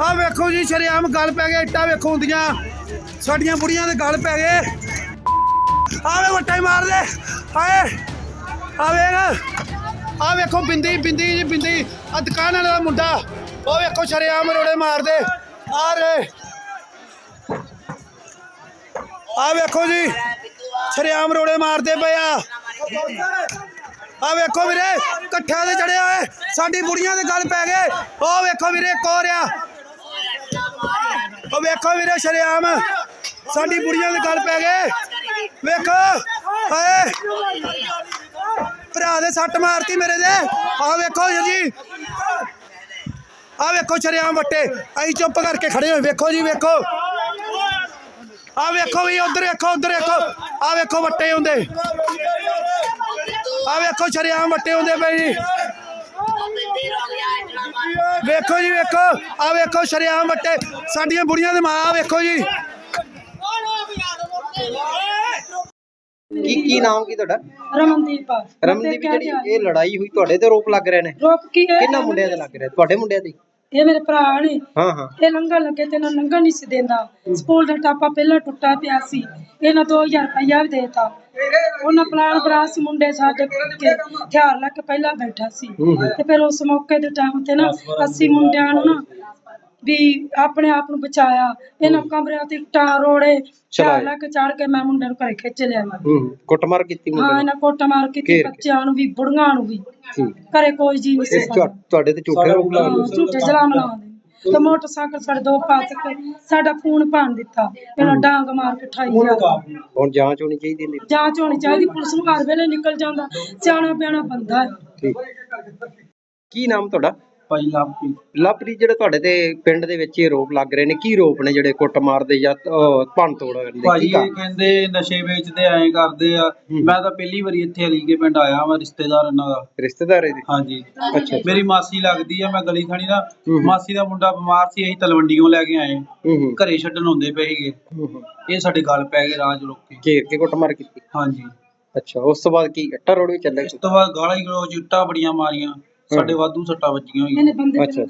ਆ ਵੇਖੋ ਜੀ, ਸ਼ਰੇਆਮ ਗੱਲ ਪੈ ਗਏ, ਇੱਟਾਂ ਵੇਖੋ ਹੁੰਦੀਆਂ। ਸਾਡੀਆਂ ਬੁੜੀਆਂ ਦੇ ਗੱਲ ਪੈ ਗਏ। ਆਵੇ ਵੱਟਾ ਹੀ ਮਾਰ ਦੇ, ਹਾਏ। ਆ ਆ ਵੇਖੋ ਬਿੰਦੀ ਬਿੰਦੀ ਜੀ, ਬਿੰਦੀ। ਆ ਦੁਕਾਨ ਵਾਲੇ ਦਾ ਮੁੰਡਾ, ਉਹ ਵੇਖੋ ਸ਼ਰੇਆਮ ਰੋੜੇ ਮਾਰਦੇ ਆ ਰੇ। ਆ ਵੇਖੋ ਜੀ, ਸ਼ਰੇਆਮ ਰੋੜੇ ਮਾਰਦੇ ਪਏ ਆ। ਆ ਵੇਖੋ ਵੀਰੇ, ਇਕੱਠਿਆਂ ਦੇ ਚੜਿਆ ਓਏ ਸਾਡੀ ਬੁੜੀਆਂ ਦੇ ਗੱਲ ਪੈ ਗਏ। ਉਹ ਵੇਖੋ ਵੀਰੇ ਕੋ ਰਿਆ ਉਹ ਵੇਖੋ ਵੀਰੇ ਸ਼ਰੇਆਮ, ਸਾਡੀ ਬੁੜੀਆਂ ਦੇ ਗੱਲ ਪੈ ਗਏ। ਵੇਖੋ, ਹਾਏ। ਭਰਾ ਦੇ ਸੱਟ ਮਾਰਤੀ ਮੇਰੇ ਦੇ। ਆ ਵੇਖੋ ਜੀ ਆ ਵੇਖੋ ਸ਼ਰੇਆਮ ਵੱਟੇ। ਅਸੀਂ ਚੁੱਪ ਕਰਕੇ ਖੜੇ ਹੋਏ। ਵੇਖੋ ਜੀ, ਵੇਖੋ। ਆ ਵੇਖੋ ਵੀ ਉਧਰ ਵੇਖੋ ਉਧਰ ਵੇਖੋ। ਆ ਵੇਖੋ ਵੱਟੇ ਹੁੰਦੇ। ਆ ਵੇਖੋ ਸ਼ਰੇਆਮ ਵੱਟੇ ਹੁੰਦੇ ਪਏ ਵੇਖੋ ਜੀ ਵੇਖੋ। ਆ ਵੇਖੋ ਸ਼ਰੇਆਮ ਵੱਟੇ। ਸਾਡੀਆਂ ਬੁੜੀਆਂ ਦੇ ਮਾਂ ਵੇਖੋ ਜੀ। ਕੀ ਕੀ ਨਾਮ ਕੀ ਤੁਹਾਡਾ? ਰਮਨਦੀਪ ਰਮਨਦੀਪ ਜਿਹੜੀ ਇਹ ਲੜਾਈ ਹੋਈ ਤੁਹਾਡੇ ਤੇ ਰੋਪ ਲੱਗ ਰਹੇ ਨੇ। ਰੋਕ ਕੀ ਹੈ? ਕਿੰਨਾ ਮੁੰਡਿਆਂ ਦੇ ਲੱਗ ਰਿਹਾ? ਤੁਹਾਡੇ ਮੁੰਡਿਆਂ ਦੇ ਇਹ ਮੇਰੇ ਭਰਾ ਨੇ। ਹਾਂ ਹਾਂ। ਇਹ ਲੰਘਣ ਲੱਗੇ ਤੇ ਇਹਨਾਂ ਲੰਘਣ ਨਹੀਂ ਸੀ ਦਿੰਦਾ। ਸਕੂਲ ਦਾ ਟਾਪਾ ਪਹਿਲਾਂ ਟੁੱਟਾ ਪਿਆ ਸੀ। ਇਹਨਾਂ 2000 ਰੁਪਇਆ ਵੀ ਦੇਤਾ। ਉਹਨਾਂ ਪਲਾਨ ਬਰਾ ਸੀ ਮੁੰਡੇ ਸਾਡੇ ਕੇ ਹਥਿਆਰ ਲੈ ਕੇ ਪਹਿਲਾਂ ਬੈਠਾ ਸੀ। ਤੇ ਫਿਰ ਉਸ ਮੌਕੇ ਦੇ ਟਾਈਮ ਤੇ ਨਾ ਅਸੀਂ ਮੁੰਡਿਆਂ ਨੂੰ ਨਾ ਵੀ ਆਪਣੇ ਆਪ ਨੂੰ ਬਚਾਇਆ ਇਹਨਾਂ ਕਮਰਿਆਂ ਤੇ ਇੱਟਾਂ ਰੋੜੇ ਲੈ ਕੇ ਚੜ ਕੇ ਮੈਂ ਮੁੰਡੇ ਨੂੰ ਘਰੇ ਖਿੱਚ ਲਿਆ ਮੈਂ। ਹੂੰ ਕੁੱਟਮਾਰ ਕੀਤੀ ਹਾਂ ਮੁੰਡੇ ਨੇ? ਇਹਨਾਂ ਕੋਟ ਮਾਰ ਕੀਤੀ ਘੇਰ ਕੇ। ਬੱਚਿਆਂ ਨੂੰ ਵੀ ਬੁੜੀਆਂ ਨੂੰ ਵੀ। ਠੀਕ। ਘਰੇ ਕੋਈ ਜੀ ਨਹੀਂ ਸੀ ਤੁਹਾ- ਤੁਹਾਡੇ ਤੇ ਝੂਠੇ ਹਾਂ, ਝੂਠੇ ਜਲਾਮ ਲਾਉਂਦੇ। ਤੇ ਮੋਟਰਸਾਈਕਲ ਸਾਡੇ ਦੋ ਪਾਸ ਕੇ ਸਾਡਾ ਫੋਨ ਭੰਨ ਦਿੱਤਾ। ਇਹਨਾਂ ਡਾਂਗ ਮਾਰ ਕੇ ਠਾਈ ਗਿਆ ਹੁਣ ਜਾਂਚ ਹੋਣੀ ਚਾਹੀਦੀ ਇਹਦੀ। ਜਾਂਚ ਹੋਣੀ ਚਾਹੀਦੀ ਪੁਲਿਸ ਨੂੰ ਹਰ ਵੇਲੇ ਨਿਕਲ ਜਾਂਦਾ ਸਿਆਣਾ ਪਿਆਣਾ ਬੰਦਾ ਹੈ। ਠੀਕ। ਕੀ ਨਾਮ ਤੁਹਾਡਾ? ਭਾਈ ਲਾਪੀ ਲਵਪ੍ਰੀਤ ਜਿਹੜੇ ਤੁਹਾਡੇ ਤੇ ਪਿੰਡ ਦੇ ਵਿੱਚ ਇਹ ਰੋਪ ਲੱਗ ਰਹੇ ਨੇ ਕੀ ਰੋਪ ਨੇ ਜਿਹੜੇ ਕੁੱਟਮਾਰ ਦੇ ਜਾਂ ਭੰਨ ਤੋੜ ਦੇ ਭਾਜੀ ਕੀ ਇਹ? ਕਹਿੰਦੇ ਨਸ਼ੇ ਵੇਚਦੇ ਐਂ ਕਰਦੇ ਆ। ਮੈਂ ਤਾਂ ਪਹਿਲੀ ਵਾਰੀ ਇੱਥੇ ਅਲੀਗੇ ਪਿੰਡ ਆਇਆ ਮੈਂ ਰਿਸ਼ਤੇਦਾਰ ਇਹਨਾਂ ਦਾ। ਰਿਸ਼ਤੇਦਾਰ ਇਹਦੇ? ਹਾਂਜੀ। ਅੱਛਾ ਮੇਰੀ ਮਾਸੀ ਲੱਗਦੀ ਆ ਮੈਂ ਗਲੀ ਖਾਣੀ ਦਾ। ਮਾਸੀ ਦਾ ਮੁੰਡਾ ਬਿਮਾਰ ਸੀ ਅਸੀਂ ਤਲਵੰਡੀੋਂ ਲੈ ਕੇ ਆਏ। ਘਰੇ ਛੱਡਣ ਹੁੰਦੇ ਪਏ ਸੀਗੇ। ਇਹ ਸਾਡੇ ਗੱਲ ਪੈ ਗਏ ਰਾਜ ਰੋਕ ਕੇ। ਘੇਰ ਕੇ ਕੁੱਟਮਾਰ ਕੀਤੀ? ਹਾਂਜੀ। ਅੱਛਾ ਉਸ ਤੋਂ ਬਾਅਦ ਕੀ ਅੱਟਾ ਰੋਡ ਵੀ ਚੱਲੇ ਇਸ ਤੋਂ ਬਾਅਦ ਗਾਲਾਂ ਹੀ ਗਲੋ ਚਿੱਟਾ ਬੜੀਆਂ ਮਾਰੀਆਂ। ਸਾਡੇ ਵਾਧੂ ਸੱਟਾਂ ਵੱਜੀਆਂ ਹੋਈਆਂ। ਬੰਦੇ ਅੱਛਾ,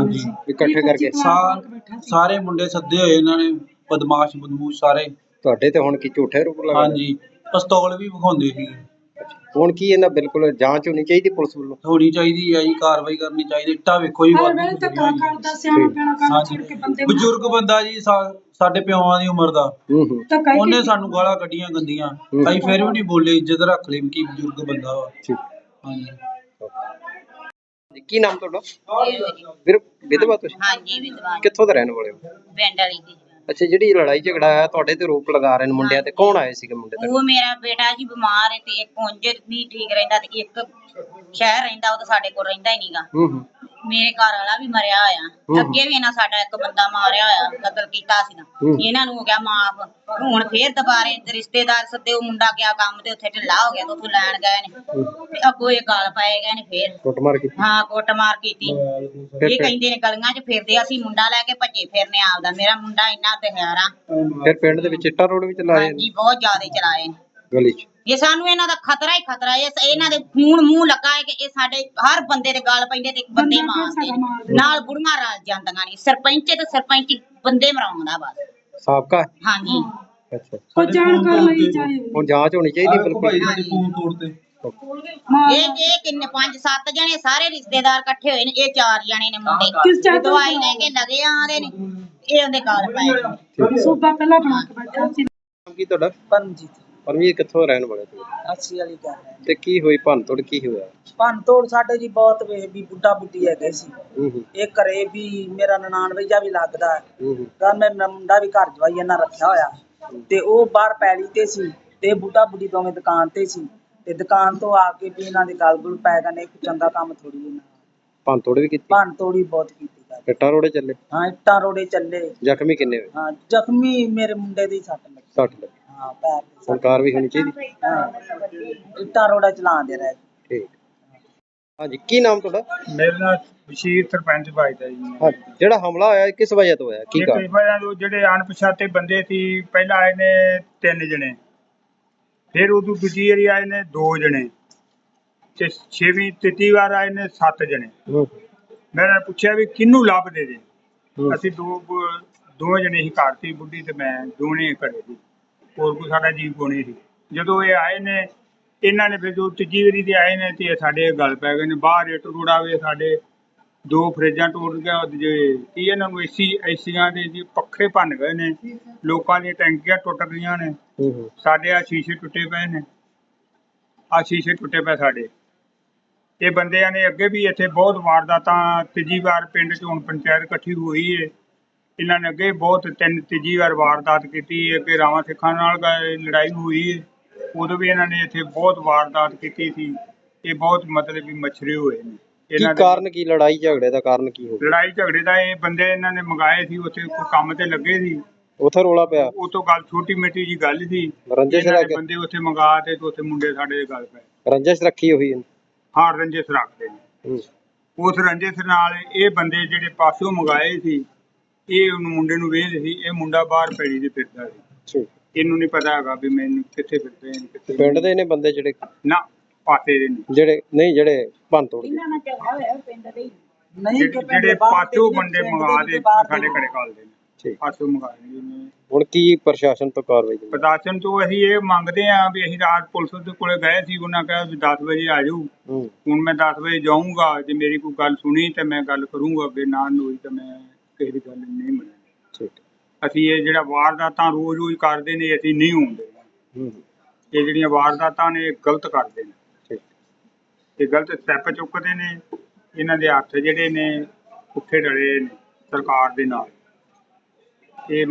ਹਾਂਜੀ। ਇਕੱਠੇ ਕਰਕੇ। ਸਾ- ਸਾਰੇ ਮੁੰਡੇ ਸੱਦੇ ਹੋਏ ਇਹਨਾਂ ਨੇ ਬਦਮਾਸ਼ ਬਦਮੂਸ਼ ਸਾਰੇ। ਤੁਹਾਡੇ ਤੇ ਹੁਣ ਕੀ ਝੂਠੇ ਰੋਪ ਲੱਗ ਹਾਂਜੀ। ਪਿਸਤੌਲ ਵੀ ਵਿਖਾਉਂਦੇ ਸੀ। ਹੁਣ ਕੀ ਇਹਨਾਂ ਬਿਲਕੁਲ ਜਾਂਚ ਹੋਣੀ ਚਾਹੀਦੀ ਪੁਲਿਸ ਵੱਲੋਂ? ਹੋਣੀ ਚਾਹੀਦੀ ਹੈ ਜੀ ਕਾਰਵਾਈ ਕਰਨੀ ਚਾਹੀਦੀ। ਇੱਟਾਂ ਵੇਖੋ ਜੀ ਹਰ ਵਾਧੂ ਵੇਲੇ ਧੱਕਾ ਹੋਈਆਂ। ਕਰਦਾ ਸਿਆਣਾ ਪਿਆਣਾ ਕੰਮ ਛੱਡ ਕੇ ਬੰਦੇ ਬਜ਼ੁਰਗ ਬੰਦਾ ਜੀ ਸਾ- ਸਾਡੇ ਪਿਓਾਂ ਦੀ ਉਮਰ ਦਾ। ਹੂੰ ਹੂੰ। ਧੱਕਾ ਹੀ ਉਹਨੇ ਸਾਨੂੰ ਗਾਲਾਂ ਕੱਢੀਆਂ ਗੰਦੀਆਂ। ਅਸੀਂ ਫਿਰ ਵੀ ਨਹੀਂ ਬੋਲੇ ਇੱਜ਼ਤ ਰੱਖ ਲਈ ਕਿ ਬਜ਼ੁਰਗ ਬੰਦਾ ਵਾ। ਠੀਕ। ਹਾਂਜੀ। ਜੀ, ਕੀ ਨਾਮ ਤੁਹਾਡਾ? ਵੀਰ ਵਿਧਵਾ ਤੁਸੀਂ? ਹਾਂਜੀ ਵਿਦਵਾਨ ਕਿੱਥੋਂ ਦੇ ਰਹਿਣ ਵਾਲੇ ਹੋ? ਪਿੰਡ ਵਾਲੀ ਦੀ। ਅੱਛਾ ਜਿਹੜੀ ਲੜਾਈ ਝਗੜਾ ਆਇਆ ਤੁਹਾਡੇ ਤੇ ਰੋਪ ਲਗਾ ਰਹੇ ਨੇ ਮੁੰਡਿਆਂ ਤੇ ਕੌਣ ਆਏ ਸੀਗੇ ਮੁੰਡੇ ਤੇ ਉਹ ਮੇਰਾ ਬੇਟਾ ਜੀ ਬਿਮਾਰ ਹੈ ਤੇ ਇੱਕ ਉਂਝ ਨਹੀਂ ਠੀਕ ਰਹਿੰਦਾ ਤੇ ਇੱਕ ਸ਼ਹਿਰ ਰਹਿੰਦਾ ਉਹ ਤਾਂ ਸਾਡੇ ਕੋਲ ਰਹਿੰਦਾ ਹੀ ਨਹੀਂਗਾ ਹੂੰ ਹੂੰ। ਮੇਰੇ ਘਰ ਵਾਲਾ ਵੀ ਮਰਿਆ ਹੋਇਆ। ਅੱਗੇ ਵੀ ਇਹਨਾਂ ਸਾਡਾ ਇੱਕ ਬੰਦਾ ਮਾਰਿਆ ਹੋਇਆ ਕਤਲ ਕੀਤਾ ਸੀ ਨਾ। ਇਹਨਾਂ ਨੂੰ ਹੋ ਗਿਆ ਮਾਫ। ਹੁਣ ਫੇਰ ਦੁਬਾਰੇ ਰਿਸ਼ਤੇਦਾਰ ਸੱਦੇ ਉਹ ਮੁੰਡਾ ਗਿਆ ਕੰਮ ਤੇ ਉੱਥੇ ਢਿੱਲਾ ਹੋ ਗਿਆ ਤੇ ਉੱਥੋਂ ਲੈਣ ਗਏ ਨੇ। ਤੇ ਅੱਗੋਂ ਇਹ ਗਾਲ ਪਾਏ ਗਏ ਨੇ ਫੇਰ। ਕੁੱਟਮਾਰ ਕੀਤੀ। ਹਾਂ ਕੁੱਟਮਾਰ ਕੀਤੀ। ਇਹ ਕਹਿੰਦੇ ਨੇ ਗਲੀਆਂ 'ਚ ਫਿਰਦੇ ਅਸੀਂ ਮੁੰਡਾ ਲੈ ਕੇ ਭੱਜੇ ਫਿਰਨੇ ਆਪਦਾ। ਮੇਰਾ ਮੁੰਡਾ ਇੰਨਾ ਦਿਹਾਰਾ ਫਿਰ ਪਿੰਡ ਦੇ ਵਿੱਚ ਇੱਟਾ ਰੋਡ ਵੀ ਚਲਾਏ ਹਾਂਜੀ ਬਹੁਤ ਜ਼ਿਆਦਾ ਚਲਾਏ ਨੇ। ਗਲੀ 'ਚ। ਇਹ ਸਾਨੂੰ ਇਹਨਾਂ ਦਾ ਖਤਰਾ ਹੀ ਖਤਰਾ ਹੈ ਇਸ- ਇਹਨਾਂ ਦੇ ਖੂਨ ਮੂੰਹ ਲੱਗਾ ਹੈ ਕਿ ਇਹ ਸਾਡੇ ਹਰ ਬੰਦੇ ਦੇ ਗਾਲ ਪੈਂਦੇ ਤੇ ਬੰਦੇ ਬੰਦਾ ਮਾਰਦੇ ਨੇ। ਨਾਲ ਬੁੜੀਆਂ ਰਲ ਜਾਂਦੀਆਂ ਨੇ। ਸਰਪੰਚ ਤੇ ਸਰਪੰਚ ਬੰਦੇ ਮਰਾਉਂਦਾ ਬਸ ਸਾਬਕਾ? ਹੈ? ਹਾਂਜੀ ਅੱਛਾ। ਕੋਈ ਜਾਣਕਾਰ ਲਈ ਚਾਹੇ ਹੁਣ ਜਾਂਚ ਹੋਣੀ ਚਾਹੀਦੀ ਭਾਈ ਬਿਲਕੁਲ। ਸਾਡੇ ਫੋਨ ਤੋੜਤੇ ਇਹ ਇਹ ਕਿੰਨੇ ਪੰਜ ਸੱਤ ਜਣੇ ਸਾਰੇ ਰਿਸ਼ਤੇਦਾਰ ਇਕੱਠੇ ਹੋਏ ਨੇ। ਇਹ ਚਾਰ ਜਣੇ ਨੇ ਮੁੰਡੇ। ਕਿਸ ਚਾਹ ਤੋਂ ਦਵਾਈ ਲੈ ਕੇ ਲਗੇ ਆਂਦੇ ਨੇ। ਇਹ ਉਹਦੇ ਗਾਲ ਪਏ ਨੇ। ਸੂਬਾ ਪਹਿਲਾਂ ਬਣਾ ਕੇ ਬੈਠਾ ਸੀ। ਕੀ ਤੁਹਾਡਾ? ਪਰਮਜੀਤ। ਪਰਮਜੀਤ ਕਿੱਥੋਂ ਰਹਿਣ ਵਾਲੇ ਤੁਸੀਂ? ਅੱਸੀ ਵਾਲੀ ਗੱਲ ਹੈ। ਤੇ ਕੀ ਹੋਈ? ਭੰਨ ਤੋੜ ਕੀ ਹੋਇਆ? ਭੰਨ ਤੋੜ ਸਾਡੇ ਜੀ ਬਹੁਤ ਵੇ ਵੀ ਬੁੱਢਾ ਬੁੱਢੀ ਹੈਗੇ ਸੀ। ਹੂੰ ਹੂੰ। ਇਹ ਘਰੇ ਵੀ ਮੇਰਾ ਨਨਾਣ ਵਈਆ ਵੀ ਲੱਗਦਾ ਹੈ। ਹੂੰ ਹੂੰ। ਤਾਂ ਮੈਂ ਮੇਰਾ ਮੁੰਡਾ ਵੀ ਘਰ ਜਵਾਈ ਇਹਨਾਂ ਰੱਖਿਆ ਹੋਇਆ। ਤੇ ਉਹ ਬਾਹਰ ਪੈਲੀ ਤੇ ਸੀ ਤੇ ਬੁੱਢਾ ਬੁੱਢੀ ਦੋਵੇਂ ਦੁਕਾਨ ਤੇ ਸੀ। ਤੇ ਦੁਕਾਨ ਤੋਂ ਆ ਕੇ ਵੀ ਇਹਨਾਂ ਦੇ ਗਲ ਗੁਲ ਪੈ ਗਏ ਨੇ ਕੋਈ ਚੰਗਾ ਕੰਮ ਥੋੜੀ ਇਹਨਾਂ ਭੰਨ ਤੋੜ ਵੀ ਕੀਤੀ? ਭੰਨ ਤੋੜੀ ਬਹੁਤ ਕੀਤੀ ਗੱਲ ਇੱਟਾਂ ਰੋੜੇ ਚੱਲੇ? ਹਾਂ ਇੱਟਾਂ ਰੋੜੇ ਚੱਲੇ। ਜ਼ਖਮੀ ਕਿੰਨੇ ਹੋਏ? ਹਾਂ ਜ਼ਖਮੀ ਮੇਰੇ ਮੁੰਡੇ ਦੀ ਸੱਟ ਲੱਗੀ। 60 ਲੱਗੇ। ਹਾਂ ਪੈਰ ਤੇ ਸਰਕਾਰ ਵੀ ਹੋਣੀ ਚਾਹੀਦੀ। ਹਾਂ। ਇੱਟਾਂ ਰੋੜਾ ਚਲਾਉਂਦੇ ਰਹੇ। ਠੀਕ। ਹਾਂਜੀ ਕੀ ਨਾਮ ਤੁਹਾਡਾ? ਮੇਰੇ ਨਾਲ ਬਸ਼ੀਰ ਸਰਪੰਚ ਵੱਜਦਾ ਜੀ। ਹਾਂ ਜਿਹੜਾ ਹਮਲਾ ਹੋਇਆ ਇਹ ਕਿਸ ਵਜ੍ਹਾ ਤੋਂ ਹੋਇਆ? ਕੀ ਇਹ ਕਾਰਨ? ਕਈ ਵਾਰਾਂ ਉਹ ਜਿਹੜੇ ਅਣਪਛਾਤੇ ਬੰਦੇ ਸੀ ਪਹਿਲਾਂ ਆਏ ਨੇ ਤਿੰਨ ਜਣੇ। ਫਿਰ ਉਦੋਂ ਦੂਜੀ ਵਾਰੀ ਆਏ ਨੇ ਦੋ ਜਣੇ। ਤੇ ਛੇਵੀਂ ਤੀਜੀ ਵਾਰ ਆਏ ਨੇ ਸੱਤ ਜਣੇ। ਹੂੰ। ਮੈਂ ਇਹਨਾਂ ਨੂੰ ਪੁੱਛਿਆ ਵੀ ਕਿਹਨੂੰ ਲੱਭਦੇ ਜੇ? ਹੂੰ। ਅਸੀਂ ਦੋ ਦੋ ਜਣੇ ਹੀ ਘਰ ਸੀ ਬੁੱਢੀ ਤੇ ਮੈਂ ਦੋਨੇ ਘਰੇ ਸੀ। ਹੋਰ ਕੋਈ ਸਾਡਾ ਜੀਵ ਕੋਣੀ ਸੀ। ਜਦੋਂ ਇਹ ਆਏ ਨੇ ਇਹਨਾਂ ਨੇ ਫਿਰ ਜੋ ਤੀਜੀ ਵਾਰੀ ਦੇ ਆਏ ਨੇ ਤੇ ਸਾਡੇ ਗੱਲ ਪੈ ਗਏ ਨੇ ਬਾਹਰ ਇੱਟ ਰੋੜਾਵੇ ਸਾਡੇ ਦੋ ਫਰਿੱਜਾਂ ਟੁੱਟ ਗਿਆ ਜੇ ਕੀ ਇਹਨਾਂ ਨੂੰ ਏਸੀ ਏਸੀਆਂ ਦੇ ਜੀ ਪੱਖੇ ਭੰਨ ਗਏ ਨੇ ਲੋਕਾਂ ਦੀਆਂ ਟੈਂਕੀਆਂ ਟੁੱਟ ਗਈਆਂ ਨੇ ਸਾਡੇ ਆ ਸ਼ੀਸ਼ੇ ਟੁੱਟੇ ਪਏ ਨੇ ਆ ਸ਼ੀਸ਼ੇ ਟੁੱਟੇ ਪਏ ਸਾਡੇ। ਇਹ ਬੰਦਿਆਂ ਨੇ ਅੱਗੇ ਵੀ ਇੱਥੇ ਬਹੁਤ ਵਾਰਦਾਤਾਂ ਤੀਜੀ ਵਾਰ ਪਿੰਡ 'ਚ ਪੰਚਾਇਤ ਇਕੱਠੀ ਹੋਈ ਏ। ਇਹਨਾਂ ਨੇ ਅੱਗੇ ਬਹੁਤ ਤਿੰਨ ਤੀਜੀ ਵਾਰ ਵਾਰਦਾਤ ਕੀਤੀ ਏ ਕਿ ਰਾਵਾਂ ਸਿੱਖਾਂ ਨਾਲ ਗ- ਲੜਾਈ ਹੋਈ। ਏ ਉਦੋਂ ਵੀ ਇਹਨਾਂ ਨੇ ਇੱਥੇ ਬਹੁਤ ਵਾਰਦਾਤ ਕੀਤੀ ਸੀ। ਇਹ ਬਹੁਤ ਮਤਲਬ ਵੀ ਮਛਰੇ ਹੋਏ ਨੇ। ਕੀ ਇਹਨਾਂ ਦੇ ਕਾਰਨ ਕੀ ਲੜਾਈ ਝਗੜੇ ਦਾ ਕਾਰਨ ਕੀ ਹੋ ਗਿਆ ਲੜਾਈ ਝਗੜੇ ਦਾ ਇਹ ਬੰਦੇ ਇਹਨਾਂ ਨੇ ਮੰਗਾਏ ਸੀ ਉੱਥੇ ਕੋਈ ਕੰਮ ਤੇ ਲੱਗੇ ਸੀ। ਉਥੇ ਰੋਲਾ ਪਿਆ? ਉਹ ਤੋਂ ਗੱਲ ਛੋਟੀ ਮਿੱਟੀ ਜੀ ਗੱਲ ਸੀ। ਰੰਜਿਸ਼ ਇਹਨਾਂ ਰੱਖ ਨੇ ਬੰਦੇ ਉੱਥੇ ਮੰਗਾ ਤੇ ਤੇ ਉੱਥੇ ਮੁੰਡੇ ਸਾਡੇ ਦੇ ਗੱਲ ਪਏ। ਰੰਜਿਸ਼ ਰੱਖੀ ਹੋਈ ਹੈ ਹਾਰ ਰੰਜਿਸ਼ ਰੱਖਦੇ ਨੇ। ਹੂੰ। ਉਸ ਰੰਜਿਸ਼ ਨਾਲ ਇਹ ਬੰਦੇ ਜਿਹੜੇ ਪਾਸੋਂ ਮੰਗਾਏ ਸੀ ਇਹ ਉਹਨੂੰ ਮੁੰਡੇ ਨੂੰ ਵੇਚਦੇ ਸੀ ਇਹ ਮੁੰਡਾ ਬਾਹਰ ਪੈੜੀ ਦੇ ਫਿਰਦਾ ਸੀ। ਠੀਕ। ਇਹਨੂੰ ਨਹੀਂ ਪਤਾ ਹੈਗਾ ਵੀ ਮੈਨੂੰ ਕਿੱਥੇ ਫਿਰਦੇ ਨੇ ਕਿੱਥੇ ਪਿੰਡ ਦੇ ਨੇ ਬੰਦੇ ਜਿਹੜੇ? ਨਾ ਪਾਸੇ ਦੇ ਨੇ। ਜਿਹੜੇ ਨਹੀਂ ਜਿਹੜੇ ਭੰਨ ਤੋੜ ਗਏ। ਨਹੀਂ ਜਿਹੜੇ- ਕਿ ਪਿੰਡ ਜਿਹੜੇ ਦੇ ਬਾਹਰ ਪਾਸੋਂ ਦੇ ਬੰਦੇ ਪਿੰਡ ਮੰਗਾ ਦੇ ਦੇ ਦੇ ਸਾਡੇ ਘਰੇ ਕਾਲਦੇ ਨੇ। ਠੀਕ। ਪਾਸੋਂ ਮੰਗਾਏ ਨੇ ਹੁਣ ਕੀ ਪ੍ਰਸ਼ਾਸਨ ਤੋਂ ਕਾਰਵਾਈ ਦੀ ਮੰਗ? ਪ੍ਰਸ਼ਾਸਨ ਤੋਂ ਅਸੀਂ ਇਹ ਮੰਗਦੇ ਆਂ ਵੀ ਅਸੀਂ ਰਾਤ ਪੁਲਿਸ ਦੇ ਕੋਲੇ ਗਏ ਸੀ ਉਹਨਾਂ ਕਿਹਾ ਵੀ 10 ਵਜੇ ਆ ਜਾਓ। ਹੂੰ। ਹੁਣ ਮੈਂ 10 ਵਜੇ ਜਾਊਂਗਾ ਜੇ ਮੇਰੀ ਕੋਈ ਗੱਲ ਸੁਣੀ ਤੇ ਮੈਂ ਗੱਲ ਕਰੂੰਗਾ ਅੱਗੇ ਨਾ ਹੋਈ ਤਾਂ ਮੈਂ ਕਿਸੇ ਦੀ ਗੱਲ ਨਹੀਂ ਮੰਨਣੀ। ਠੀਕ। ਅਸੀਂ ਇਹ ਜਿਹੜਾ ਵਾਰਦਾਤਾਂ ਰੋਜ਼-ਰੋਜ਼ ਕਰਦੇ ਨੇ ਅਸੀਂ ਨਹੀਂ ਹੁੰਦੇ। ਹੂੰ। ਇਹ ਜਿਹੜੀਆਂ ਵਾਰਦਾਤਾਂ ਨੇ ਇਹ ਗਲਤ ਕਰਦੇ ਨੇ। ਠੀਕ। ਇਹ ਗਲਤ ਸਟੈਪ ਚੁੱਕਦੇ ਨੇ। ਇਹਨਾਂ ਦੇ ਹੱਥ ਜਿਹੜੇ ਨੇ ਪੁੱਠੇ ਡਲੇ ਨੇ ਸਰਕਾਰ ਦੇ ਨਾਲ। ਇਹ